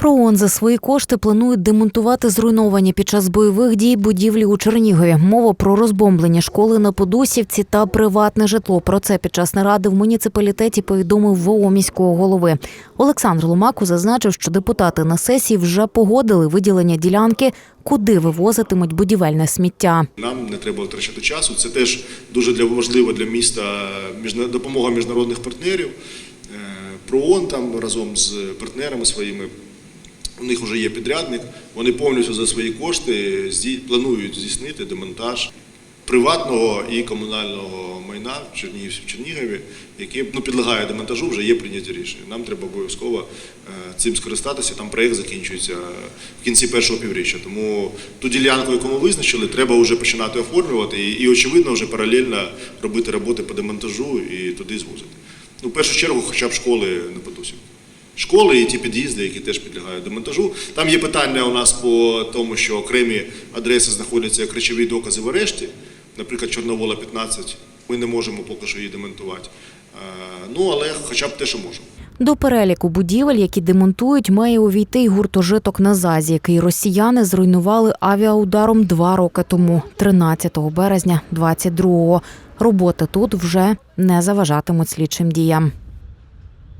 ПРООН за свої кошти планують демонтувати зруйновані під час бойових дій будівлі у Чернігові. Мова про розбомблені школи на Подусівці та приватне житло. Про це під час наради в муніципалітеті повідомив ВО міського голови. Олександр Ломаку зазначив, що депутати на сесії вже погодили виділення ділянки, куди вивозитимуть будівельне сміття. Нам не треба втрачати часу. Це теж дуже важливо для міста допомога міжнародних партнерів. Е, ПРООН там разом з партнерами своїми. У них вже є підрядник. Вони повністю за свої кошти планують здійснити демонтаж приватного і комунального майна в Чернігів- в Чернігові, яке ну, підлягає демонтажу, вже є прийняті рішення. Нам треба обов'язково е, цим скористатися. Там проєкт закінчується в кінці першого півріччя. Тому ту ділянку, яку ми визначили, треба вже починати оформлювати і, і очевидно, вже паралельно робити роботи по демонтажу і туди звозити. Ну, в першу чергу, хоча б школи не потусів. Школи і ті під'їзди, які теж підлягають демонтажу. Там є питання у нас по тому, що окремі адреси знаходяться як речові докази в арешті. Наприклад, Чорновола 15. Ми не можемо поки що її демонтувати. Е, Ну, але хоча б те, що можемо. До переліку будівель, які демонтують, має увійти й гуртожиток на ЗАЗі, який росіяни зруйнували авіаударом два роки тому, 13 березня 22-го. Роботи тут вже не заважатимуть слідчим діям.